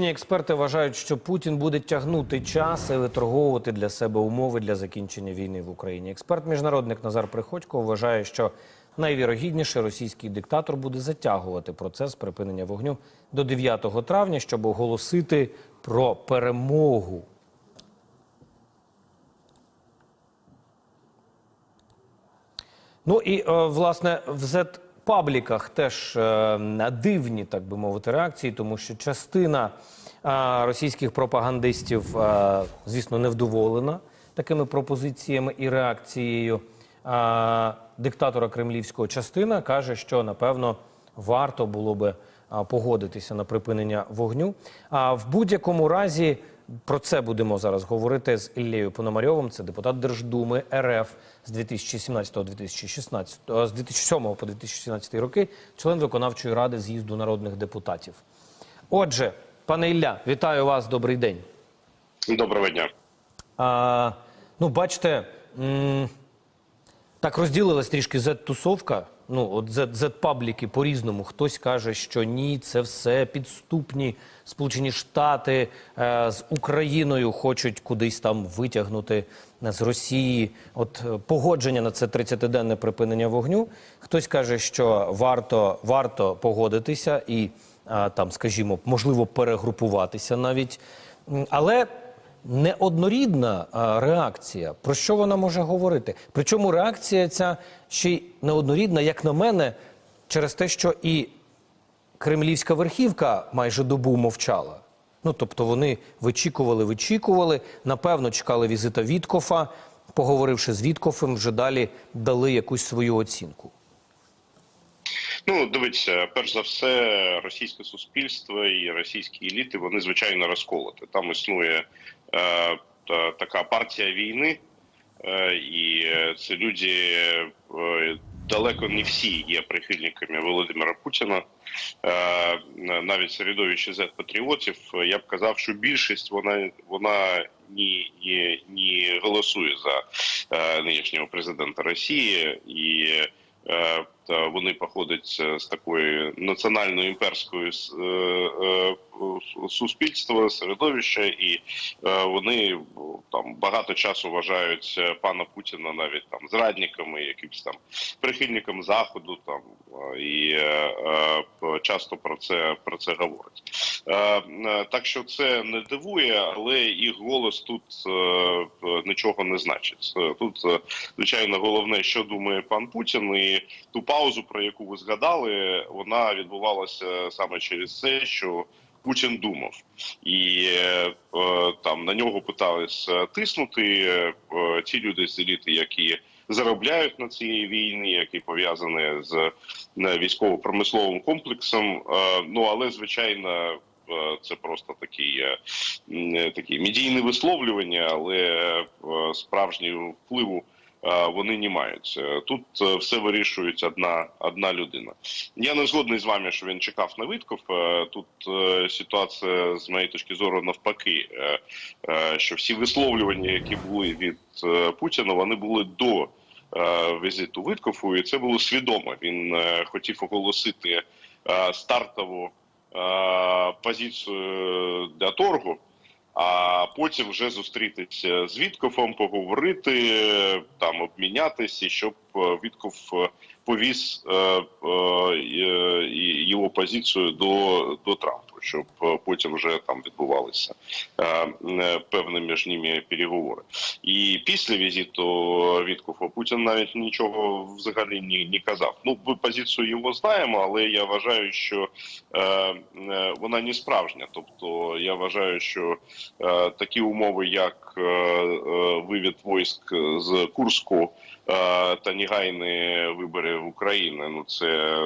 Політичні експерти вважають, що Путін буде тягнути час і виторговувати для себе умови для закінчення війни в Україні. Експерт-міжнародник Назар Приходько вважає, що найвірогідніше російський диктатор буде затягувати процес припинення вогню до 9 травня, щоб оголосити про перемогу. Ну і е, власне в Z-пабліках теж е, дивні, так би мовити, реакції, тому що частина е, російських пропагандистів, е, звісно, невдоволена такими пропозиціями і реакцією диктатора кремлівського. Частина каже, що напевно варто було би погодитися на припинення вогню. А в будь-якому разі про це будемо зараз говорити з Іллею Пономарьовим. Це депутат Держдуми РФ з 2017-2016, з 2007 по 2017 роки, член виконавчої ради з'їзду народних депутатів. Отже, пане Ілля, вітаю вас. Добрий день. Доброго дня. А, ну, бачите, так розділилась трішки Z-тусовка. Ну, от Z-пабліки по-різному. Хтось каже, що ні, це все підступні Сполучені Штати е, з Україною хочуть кудись там витягнути е, з Росії. От е, погодження на це 30-денне припинення вогню. Хтось каже, що варто, варто погодитися і е, там, скажімо, можливо, перегрупуватися навіть. Але неоднорідна реакція. Про що вона може говорити? Причому реакція ця ще й неоднорідна, як на мене, через те, що і кремлівська верхівка майже добу мовчала. Ну, тобто вони вичікували, вичікували, напевно, чекали візита Віткофа. Поговоривши з Віткофом, вже далі дали якусь свою оцінку. Ну, дивіться, перш за все, російське суспільство і російські еліти вони звичайно розколоті. Там існує така партія війни, е, і це люди е, далеко не всі є прихильниками Володимира Путіна. Е, навіть середовище Z-патріотів, я б казав, що більшість вона вона ні, ні, ні голосує за е, нинішнього президента Росії і. Е, вони походять з такої національно імперської е, е, суспільства, середовища, і вони там багато часу вважають пана Путіна навіть там зрадниками, якимось там прихильником заходу, там і часто про це про це говорять. Так що це не дивує, але їх голос тут нічого не значить. Тут звичайно головне, що думає пан Путін, і ту паузу, про яку ви згадали, вона відбувалася саме через це, що Путін думав, і е, там на нього питались тиснути е, ті люди з еліти, які заробляють на цій війні, які пов'язані з військово-промисловим комплексом. Е, ну але звичайно. Це просто такі такі медійні висловлювання, але справжнього впливу вони не мають. Тут все вирішують одна одна людина. Я не згодний з вами, що він чекав на Витков. Тут ситуація з моєї точки зору навпаки, що всі висловлювання, які були від Путіна, вони були до візиту Виткофу, і це було свідомо. Він хотів оголосити стартову позицію для торгу. А потім вже зустрітися з Віткофом, поговорити там, обмінятися, щоб Вітков повіз е, е, його позицію до до Трампа, щоб потім вже там відбувалися е, певні між ними переговори. І після візиту Віткофа Путін навіть нічого взагалі не, не казав. Ну, ми позицію його знаємо, але я вважаю, що е, вона не справжня. Тобто я вважаю, що е, такі умови, як е, вивід військ з Курську та негайні вибори в Україні. Ну це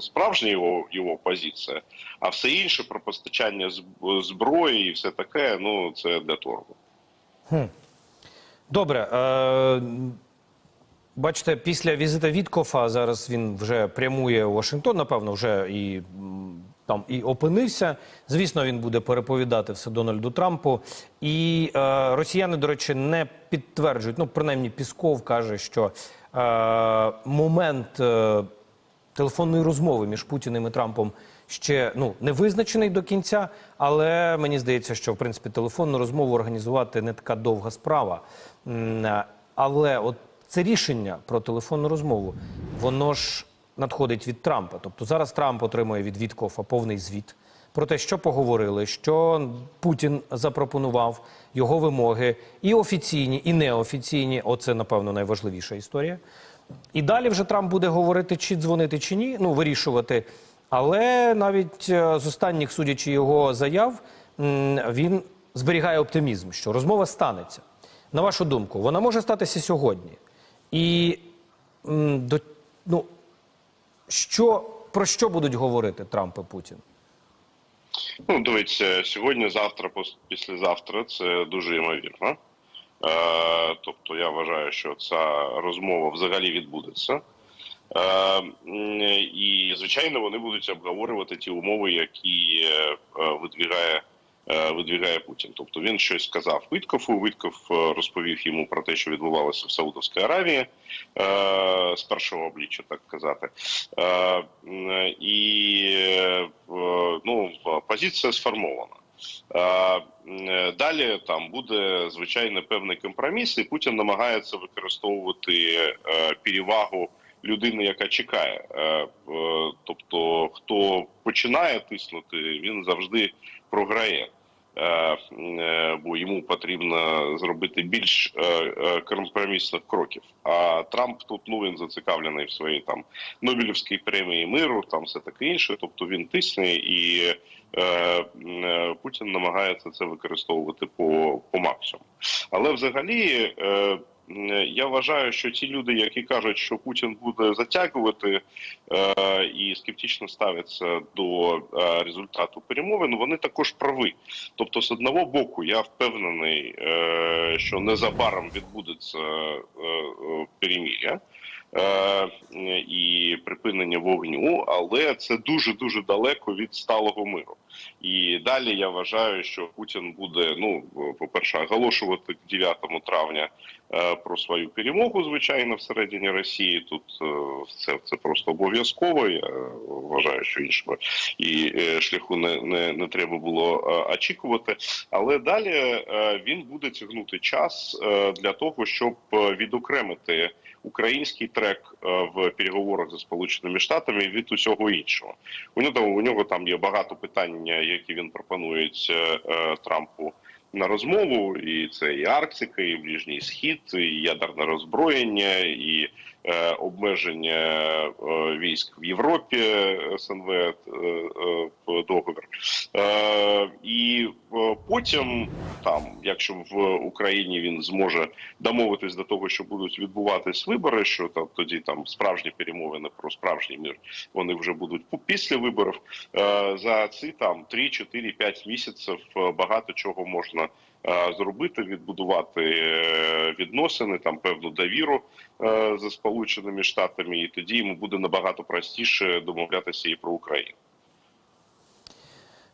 справжня його його позиція. А все інше про постачання зброї і все таке. Ну це для торгу. Хм. Добре. Е, бачите, після візита Віткофа зараз він вже прямує у Вашингтон, напевно, вже і там і опинився. Звісно, він буде переповідати все Дональду Трампу. І е, росіяни, до речі, не підтверджують. Ну, принаймні, Пісков каже, що е, момент е, телефонної розмови між Путіним і Трампом ще ну не визначений до кінця, але мені здається, що в принципі телефонну розмову організувати не така довга справа. Е, Але от це рішення про телефонну розмову, воно ж надходить від Трампа. Тобто зараз Трамп отримує від Віткофа повний звіт про те, що поговорили, що Путін запропонував, його вимоги, і офіційні, і неофіційні. Оце, напевно, найважливіша історія. І далі вже Трамп буде говорити, чи дзвонити, чи ні, ну вирішувати. Але навіть е, з останніх, судячи його заяв, він зберігає оптимізм, що розмова станеться. На вашу думку, вона може статися сьогодні. І до, ну, що, про що будуть говорити Трамп і Путін? Ну, дивіться, сьогодні, завтра, післязавтра це дуже ймовірно. Е, тобто я вважаю, що ця розмова взагалі відбудеться. Е, і, звичайно, вони будуть обговорювати ті умови, які е, е, е, видвігає Путін. Тобто він щось сказав Виткофу. Витков розповів йому про те, що відбувалося в Саудовській Аравії з першого обличчя, так казати. І ну, позиція сформована. Далі там буде звичайно певний компроміс, і Путін намагається використовувати перевагу людини, яка чекає. Е, е, Тобто, хто починає тиснути, він завжди програє. Е, Бо йому потрібно зробити більш компромісних кроків. А Трамп тут ну він зацікавлений в своїй там Нобелівській премії миру, там все таке інше. Тобто він тисне і Путін намагається це використовувати по, по максимуму. Але взагалі. Е, я вважаю, що ті люди, які кажуть, що Путін буде затягувати е, і скептично ставляться до е, результату перемовин, вони також прави. Тобто, з одного боку, я впевнений, е, що незабаром відбудеться е, е, е, І припинення вогню, але це дуже дуже далеко від сталого миру. І далі я вважаю, що Путін буде ну по перше, оголошувати 9 травня про свою перемогу, звичайно, всередині Росії. Тут е, це, це просто обов'язково. Я вважаю, що іншого і е, шляху не, не, не треба було е, очікувати. Але далі е, він буде тягнути час е, для того, щоб е, відокремити український трек е, в переговорах зі сполученими штатами від усього іншого. У нього у нього там є багато питань, які він пропонує е, е, Трампу. На розмову, і це і Арктика, і Ближній Схід, і ядерне роззброєння, і е, обмеження е, військ в Європі, СНВ е, е, договір. Е, і е, потім, там, якщо в Україні він зможе домовитись до того, що будуть відбуватись вибори, що там тоді там справжні перемовини про справжній мир вони вже будуть після виборів. Е, за ці там 3, 4, 5 місяців е, багато чого можна е, зробити, відбудувати е, відносини, там певну довіру е, за сполученими штатами, і тоді йому буде набагато простіше домовлятися і про Україну.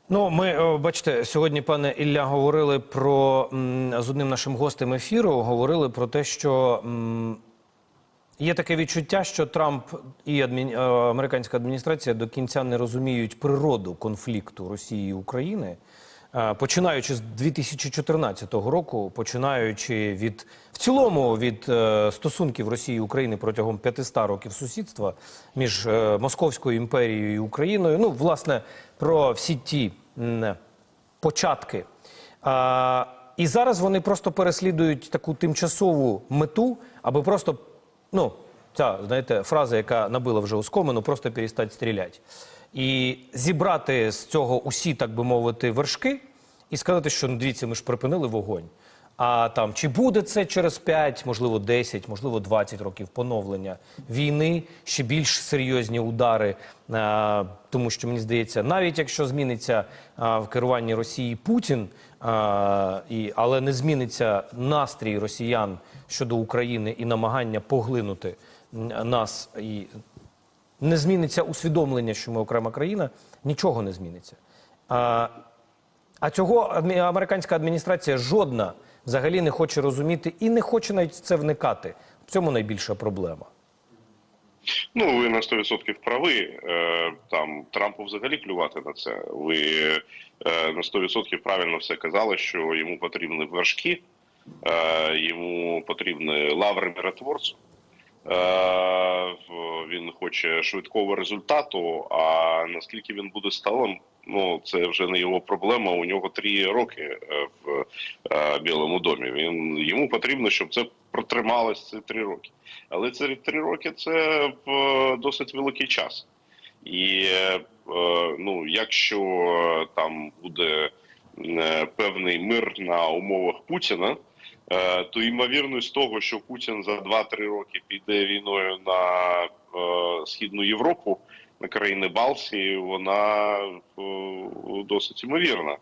Ну, ми бачите, сьогодні, пане Ілля, говорили про з одним нашим гостем ефіру. Говорили про те, що є таке відчуття, що Трамп і адмін... е, американська адміністрація до кінця не розуміють природу конфлікту Росії і України. Е, Починаючи з 2014 року, починаючи від в цілому від е, стосунків Росії і України протягом 500 років сусідства між е, Московською імперією і Україною, ну власне про всі ті початки. І зараз вони просто переслідують таку тимчасову мету, аби просто, ну, ця, знаєте, фраза, яка набила вже оскомину, просто перестати стріляти. І зібрати з цього усі, так би мовити, вершки і сказати, що ну, дивіться, ми ж припинили вогонь. А там чи буде це через 5, можливо, 10, можливо, 20 років поновлення війни, ще більш серйозні удари, а, тому що мені здається, навіть якщо зміниться а, в керуванні Росії Путін, а, і, але не зміниться настрій росіян щодо України і намагання поглинути нас і не зміниться усвідомлення, що ми окрема країна, нічого не зміниться. А, а цього американська адміністрація жодна взагалі не хоче розуміти і не хоче навіть це вникати. В цьому найбільша проблема. Ну, ви на 100% прави. Е, Там Трампу взагалі плювати на це. Ви е, на 100% правильно все казали, що йому потрібні вершки, е, йому потрібні лаври миротворцю. Е, Він хоче швидкого результату. А наскільки він буде сталим, ну це вже не його проблема. У нього три роки е, в е, Білому домі. Він йому потрібно, щоб це протрималось ці три роки. Але це три роки це досить великий час. І ну, якщо там буде певний мир на умовах Путіна, то ймовірність того, що Путін за 2-3 роки піде війною на е, східну Європу, на країни Балтії, вона е, досить ймовірна.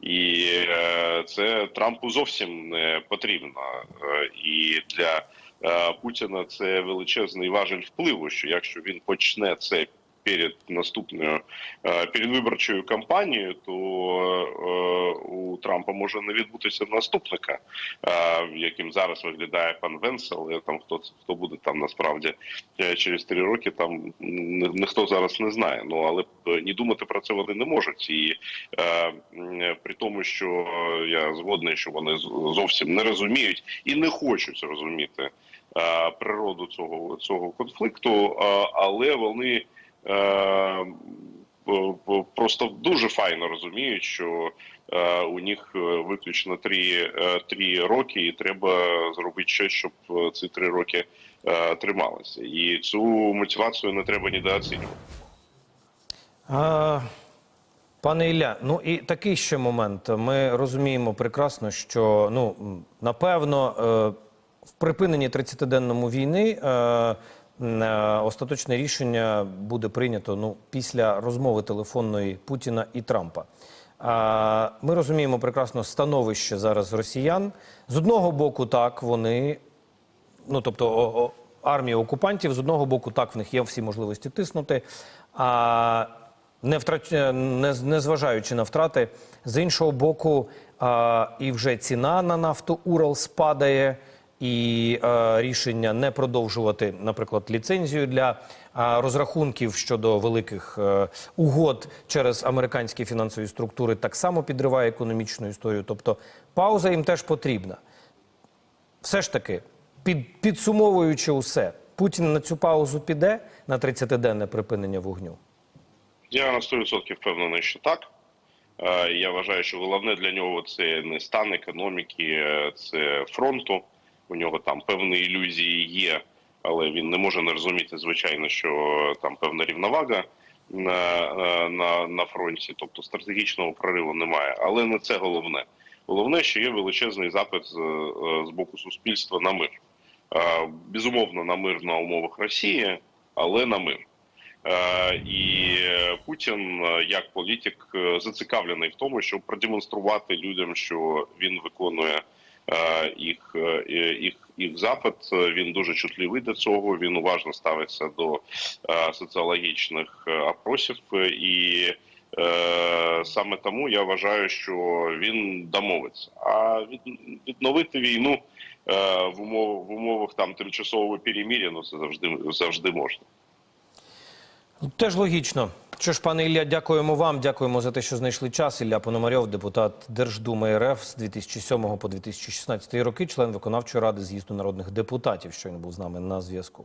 І е, це Трампу зовсім не потрібно. Е, і для е, Путіна це величезний важель впливу. Що якщо він почне це перед наступною е, передвиборчою кампанією, то е, у Трампа може не відбутися наступника, е, яким зараз виглядає пан Венс, але там хто хто буде там насправді через три роки, там ніхто зараз не знає. Ну але ні думати про це вони не можуть. І при тому, що я згодний, що вони зовсім не розуміють і не хочуть розуміти природу цього цього конфлікту, але вони е, просто дуже файно розуміють, що е, у них е, виключно три, три роки, і треба зробити щось, щоб ці три роки трималися. І цю мотивацію не треба недооцінювати. А, пане Ілля, ну і такий ще момент. Ми розуміємо прекрасно, що ну напевно в припиненні 30-денному війни остаточне рішення буде прийнято ну після розмови телефонної Путіна і Трампа. Ми розуміємо прекрасно становище зараз росіян. З одного боку, так вони ну тобто армія окупантів з одного боку, так в них є всі можливості тиснути, а не втрач... не, не зважаючи на втрати, з іншого боку, а, і вже ціна на нафту Урал спадає. І е, рішення не продовжувати, наприклад, ліцензію для е, розрахунків щодо великих е, угод через американські фінансові структури так само підриває економічну історію. Тобто пауза їм теж потрібна все ж таки, під, підсумовуючи усе, Путін на цю паузу піде на 30-денне припинення вогню. Я на 100% впевнений, що так. Е, Я вважаю, що головне для нього це не стан економіки, е, це фронту. У нього там певні ілюзії є, але він не може не розуміти, звичайно, що там певна рівновага на, е, на, на фронті, тобто стратегічного прориву немає. Але не це головне. Головне, що є величезний запит з, е, з боку суспільства на мир. Е, Безумовно, на мир на умовах Росії, але на мир. Е, І е, Путін е, як політик е, зацікавлений в тому, щоб продемонструвати людям, що він виконує е, їх, е, їх, їх запит. Е, Він дуже чутливий до цього. Він уважно ставиться до е, соціологічних е, опросів, Е, і е, саме тому я вважаю, що він домовиться. А від, відновити війну е, в умовах там тимчасового перемір'я, ну це завжди завжди можна. Теж логічно. Що ж, пане Ілля, дякуємо вам. Дякуємо за те, що знайшли час. Ілля Пономарьов, депутат Держдуми РФ з 2007 по 2016 роки, член виконавчої ради з'їзду народних депутатів. Щойно був з нами на зв'язку.